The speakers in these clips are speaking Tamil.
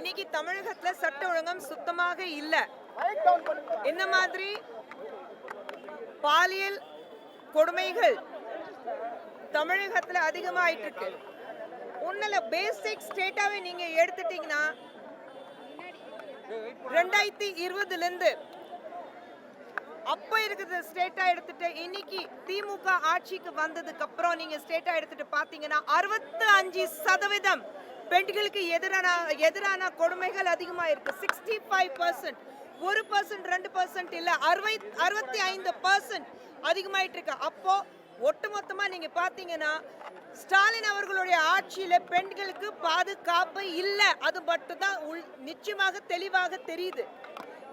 இன்னைக்கு தமிழகத்துல சட்ட ஒழுங்கம் சுத்தமாக இல்ல. இந்த மாதிரி? பாலியல் கொடுமைகள் தமிழகத்துல அதிகமாயிட்டு இருக்கு. உன்னல பேசிக் ஸ்டேட்டாவே நீங்க எடுத்துட்டீங்கன்னா ரெண்டாயிரத்தி இருபதுல இருந்து அப்ப இருக்கிற ஸ்டேட்டா எடுத்துட்டு இன்னைக்கு திமுக ஆட்சிக்கு வந்ததுக்கு அப்புறம் நீங்க ஸ்டேட்டா எடுத்துட்டு பாத்தீங்கன்னா அறுபத்தி அஞ்சு சதவீதம் பெண்களுக்கு எதிரான எதிரான கொடுமைகள் அதிகமாக இருக்கு சிக்ஸ்டி ஃபைவ் பர்சன்ட் ஒரு பர்சன்ட் ரெண்டு பர்சன்ட் இல்லை அறுவை அறுபத்தி ஐந்து பர்சன்ட் அதிகமாயிட்டு இருக்கு அப்போ ஒட்டுமொத்தமாக நீங்கள் பார்த்தீங்கன்னா ஸ்டாலின் அவர்களுடைய ஆட்சியில் பெண்களுக்கு பாதுகாப்பு இல்லை. அது மட்டும்தான் உள் நிச்சயமாக தெளிவாக தெரியுது.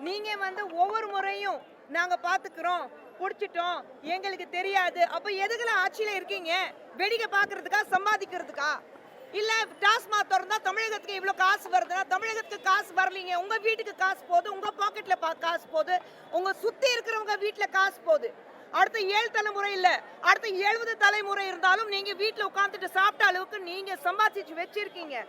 நீங்கள் வந்து ஒவ்வொரு முறையும் நாங்கள் பார்த்துக்கிறோம் பிடிச்சிட்டோம் எங்களுக்கு தெரியாது. அப்போ எதுக்குலாம் ஆட்சியில் இருக்கீங்க? வெடிக்கை பார்க்கறதுக்கா சம்பாதிக்கிறதுக்கா? இல்ல டாஸ்மாக் திறந்தா தமிழகத்துக்கு இவ்வளவு காசு வருதுன்னா தமிழகத்துக்கு காசு வரலீங்க. உங்க வீட்டுக்கு காசு போகுது உங்க பாக்கெட்ல பா- காசு போகுது. உங்க சுத்தி இருக்கிறவங்க வீட்டுல காசு போகுது. அடுத்த ஏழு தலைமுறை இல்ல. அடுத்த எழுபது தலைமுறை இருந்தாலும் நீங்க வீட்டுல உட்காந்துட்டு சாப்பிட்ட அளவுக்கு நீங்க சம்பாதிச்சு வச்சிருக்கீங்க.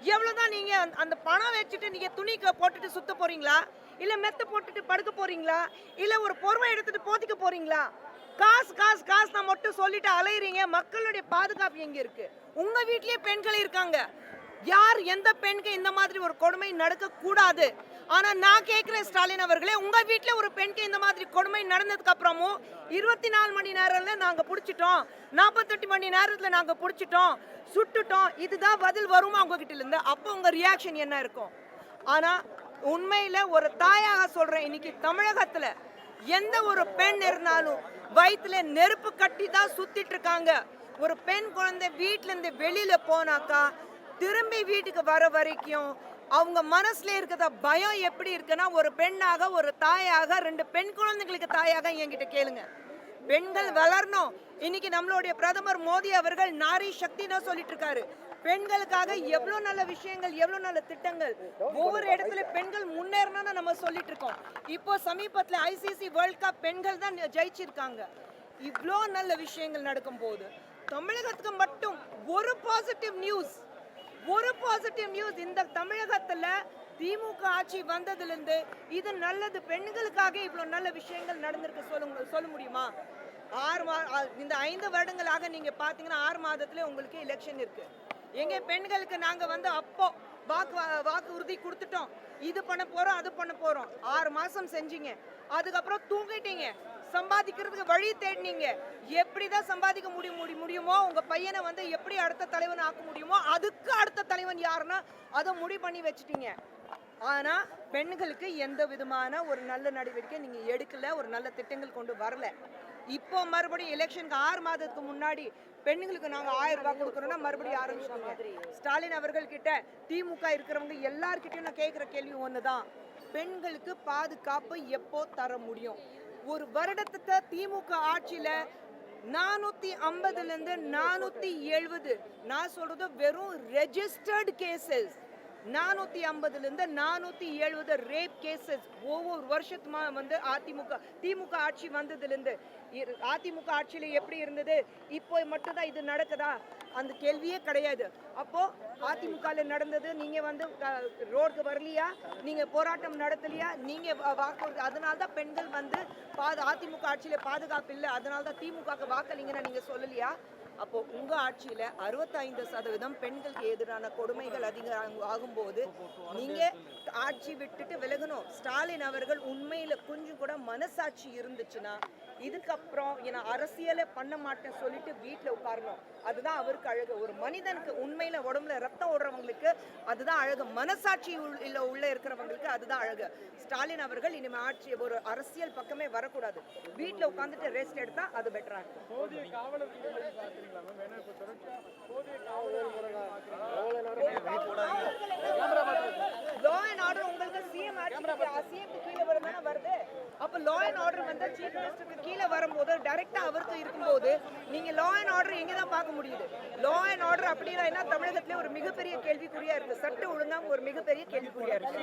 எவ்வளவுதான் நீங்க அந்த- அந்த பணம் வச்சுட்டு நீங்க துணி போட்டுட்டு சுத்த போறீங்களா? இல்ல மெத்த போட்டுட்டு படுக்க போறீங்களா? இல்ல ஒரு பொறுமை எடுத்துட்டு போத்திக்க போறீங்களா? காசு காசு காசு நான் மட்டும் சொல்லிட்டு அலையுறீங்க. மக்களுடைய பாதுகாப்பு எங்க இருக்கு? உங்க வீட்லயே பெண்கள் இருக்காங்க. யார் எந்த பெண்கள் இந்த மாதிரி ஒரு கொடுமை நடக்க கூடாது ஆனா நான் கேட்கிறேன் ஸ்டாலின் அவர்களே உங்க வீட்டுல ஒரு பெண்க்கு இந்த மாதிரி கொடுமை நடந்ததுக்கு அப்புறமும் இருபத்தி நாலு மணி நேரம்ல நாங்க புடிச்சிட்டோம். நாற்பத்தெட்டு மணி நேரத்துல நாங்க புடிச்சிட்டோம். சுட்டுட்டோம். இதுதான் பதில் வருமா உங்ககிட்ட இருந்து அப்போ உங்க ரியாக்ஷன் என்ன இருக்கும்? ஆனா உண்மையில ஒரு தாயாக சொல்றேன் இன்னைக்கு தமிழகத்துல. எந்த ஒரு பெண் இருந்தாலும் வயிற்றுல நெருப்பு கட்டி தான் சுத்திட்டு இருக்காங்க. ஒரு பெண் குழந்தை வீட்டிலேருந்து இருந்து வெளியில போனாக்கா திரும்பி வீட்டுக்கு வர வரைக்கும் அவங்க மனசுல இருக்கிற பயம் எப்படி இருக்குன்னா ஒரு பெண்ணாக ஒரு தாயாக ரெண்டு பெண் குழந்தைங்களுக்கு தாயாக என்கிட்ட கேளுங்க. பெண்கள் வளரணும். இன்னைக்கு நம்மளுடைய பிரதமர் மோடி அவர்கள் நாரி சக்தி தான் சொல்லிட்டு இருக்காரு. பெண்களுக்காக எவ்வளவு நல்ல விஷயங்கள் எவ்வளவு நல்ல திட்டங்கள்? ஒவ்வொரு இடத்துல பெண்கள் முன்னேறணும்னு நம்ம சொல்லிட்டு இருக்கோம். இப்போ சமீபத்துல ஐசிசி வேர்ல்ட் கப் பெண்கள் தான் ஜெயிச்சிருக்காங்க. இவ்வளோ நல்ல விஷயங்கள் நடக்கும் போது தமிழகத்துக்கு மட்டும் ஒரு பாசிட்டிவ் நியூஸ் ஒரு பாசிட்டிவ் நியூஸ் இந்த தமிழகத்துல திமுக ஆட்சி வந்ததுலேருந்து இது நல்லது பெண்களுக்காக இவ்வளோ நல்ல விஷயங்கள் நடந்திருக்கு சொல்லுங்க சொல்ல முடியுமா? ஆறு மா இந்த ஐந்து வருடங்களாக நீங்கள் பார்த்தீங்கன்னா ஆறு மாதத்துலேயே உங்களுக்கு எலெக்ஷன் இருக்குது எங்க பெண்களுக்கு நாங்க வந்து அப்போ வாக்கு வா- வாக்கு உறுதி கொடுத்துட்டோம். இது பண்ண போறோம் அது பண்ண போறோம். ஆறு மாசம் செஞ்சீங்க. அதுக்கப்புறம் தூங்கிட்டீங்க. சம்பாதிக்கிறதுக்கு வழி தேடினீங்க. எப்படிதான் சம்பாதிக்க முடியும் முடி முடியுமோ உங்க பையனை வந்து எப்படி அடுத்த தலைவன் ஆக்க முடியுமோ அதுக்கு அடுத்த தலைவன் யாருன்னா அதை முடிவு பண்ணி வச்சுட்டீங்க. ஆனா பெண்களுக்கு எந்த விதமான ஒரு நல்ல நடவடிக்கை நீங்க எடுக்கல ஒரு நல்ல திட்டங்கள் கொண்டு வரல. இப்போ மறுபடியும் எலெக்ஷனுக்கு ஆறு மாதத்துக்கு முன்னாடி பெண்களுக்கு நாங்கள் ஆயிரம் ரூபாய் கொடுக்கறோம்னா மறுபடியும் ஆரம்பிச்சோம் ஸ்டாலின் அவர்கள்கிட்ட திமுக இருக்கிறவங்க எல்லார்கிட்டையும் நான் கேட்குற கேள்வி ஒன்று தான் பெண்களுக்கு பாதுகாப்பு எப்போ தர முடியும்? ஒரு வருடத்துக்கு திமுக ஆட்சியில் நானூத்தி ஐம்பதுல இருந்து நானூத்தி எழுபது. நான் சொல்றது வெறும் ரெஜிஸ்டர்டு கேசஸ் நானூற்றி ஐம்பதுலேருந்து நானூற்றி எழுபது ரேப் கேசஸ் ஒவ்வொரு வருஷத்துமா வந்து அதிமுக திமுக ஆட்சி வந்ததுலேருந்து. அதிமுக ஆட்சியில எப்படி இருந்தது? இப்போ மட்டும்தான் இது நடக்குதா? அந்த கேள்வியே கிடையாது. அப்போ அதிமுகவில் நடந்தது நீங்கள் வந்து ரோடுக்கு வரலையா? நீங்கள் போராட்டம் நடத்தலையா? நீங்கள் வாக்கு அதனால தான் பெண்கள் வந்து பாது அதிமுக ஆட்சியில பாதுகாப்பு இல்லை. அதனால தான் திமுக வாக்களிங்கன்னு நீங்கள் சொல்லலையா? அப்போ உங்க ஆட்சியில 65% சதவீதம் பெண்களுக்கு எதிரான கொடுமைகள் அதிகம் ஆகும்போது நீங்க ஆட்சி விட்டுட்டு விலகணும். ஸ்டாலின் அவர்கள் உண்மையில கொஞ்சம் கூட மனசாட்சி இருந்துச்சுன்னா இதுக்கப்புறம் ஏன்னா அரசியலை பண்ண மாட்டேன் சொல்லிட்டு வீட்டில் உட்காரணும். அதுதான் அவருக்கு அழகு. ஒரு மனிதனுக்கு உண்மையில உடம்புல ரத்தம் ஓடுறவங்களுக்கு அதுதான் அழகு. மனசாட்சி உள்ள உள்ளே உள்ள இருக்கிறவங்களுக்கு அதுதான் அழகு. ஸ்டாலின் அவர்கள் இனிமே ஆட்சி ஒரு அரசியல் பக்கமே வரக்கூடாது. வீட்டில் உட்காந்துட்டு ரெஸ்ட் எடுத்தா அது பெட்டரா இருக்கும் போதிய காவலர் இல்லைன்னு பார்க்குறீங்களா மேம் ஏன்னா இப்போ தொடர்ச்சியா போதிய லா அண்ட் ஆர்டர் உங்களுக்கு சிஎம் சிஎம் கீழே வருதானே வருது அப்ப லா அண்ட் ஆர்டர் வந்து சீஃப் மினிஸ்டருக்கு கீழே வரும்போது டைரெக்டாக அவருக்கு இருக்கும்போது நீங்க லா அண்ட் ஆர்டர் எங்கே தான் பார்க்க முடியுது? லா அண்ட் ஆர்டர் அப்படின்னா என்ன? தமிழகத்திலே ஒரு மிகப்பெரிய கேள்விக்குறியா இருக்கு. சட்ட ஒழுங்கா ஒரு மிகப்பெரிய கேள்விக்குறியா இருக்கு.